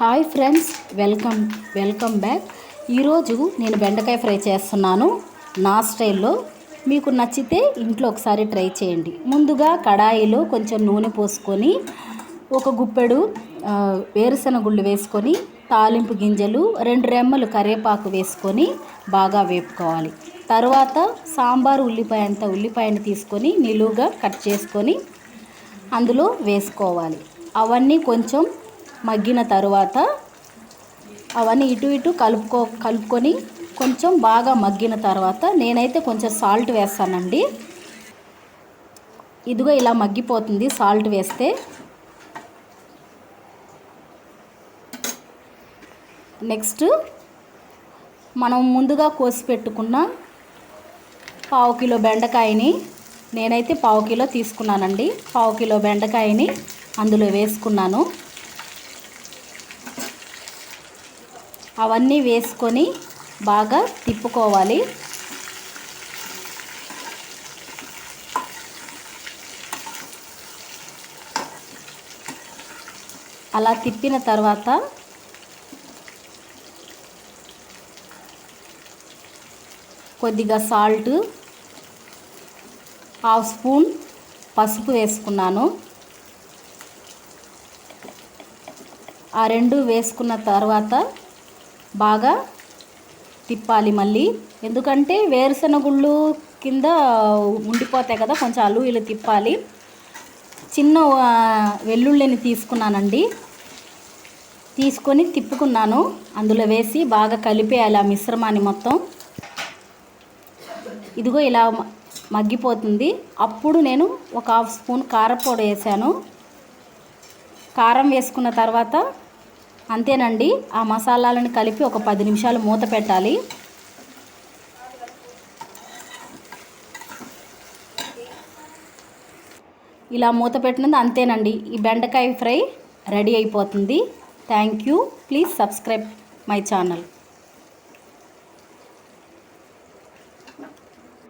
Hi friends welcome welcome back. ఈరోజు నేను బెండకాయ ఫ్రై చేస్తున్నాను. నా స్టైల్లో. మీకు నచ్చితే ఇంట్లో ఒకసారి ట్రై చేయండి. ముందుగా కడాయిలో కొంచెం నూనె పోసుకొని ఒక గుప్పెడు వేరుశనగుళ్ళు వేరుశెనగ గుళ్ళు వేసుకొని తాలింపు గింజలు రెండు రెమ్మలు కరివేపాకు వేసుకొని బాగా వేపుకోవాలి. తర్వాత సాంబార్ ఉల్లిపాయ అంత ఉల్లిపాయని తీసుకొని నిలువుగా కట్ చేసుకొని అందులో వేసుకోవాలి. అవన్నీ కొంచెం మగ్గిన తర్వాత అవన్నీ ఇటు ఇటు కలుపుకో కలుపుకొని కొంచెం బాగా మగ్గిన తర్వాత నేనైతే కొంచెం సాల్ట్ వేస్తానండి. ఇదిగో ఇలా మగ్గిపోతుంది సాల్ట్ వేస్తే. నెక్స్ట్ మనం ముందుగా కోసి పెట్టుకున్న పావు కిలో బెండకాయని నేనైతే పావు కిలో తీసుకున్నానండి. పావు కిలో బెండకాయని అందులో వేసుకున్నాను. అవన్నీ వేసుకొని బాగా తిప్పుకోవాలి. అలా తిప్పిన తర్వాత కొద్దిగా సాల్ట్ హాఫ్ స్పూన్ పసుపు వేసుకున్నాను. ఆ రెండు వేసుకున్న తర్వాత బాగా తిప్పాలి మళ్ళీ. ఎందుకంటే వేరుశనగుళ్ళు కింద ఉండిపోతాయి కదా కొంచెం అల్లు ఇల్లు తిప్పాలి. చిన్న వెల్లుల్లిని తీసుకున్నానండి. తీసుకొని తిప్పుకున్నాను. అందులో వేసి బాగా కలిపేయాలి ఆ మిశ్రమాన్ని మొత్తం. ఇదిగో ఇలా మగ్గిపోతుంది. అప్పుడు నేను ఒక హాఫ్ స్పూన్ కారపొడి వేసాను. కారం వేసుకున్న తర్వాత అంతేనండి ఆ మసాలాలను కలిపి ఒక పది నిమిషాలు మూత పెట్టాలి. ఇలా మూత పెట్టినది అంతేనండి ఈ బెండకాయ ఫ్రై రెడీ అయిపోతుంది. Thank you please subscribe my channel.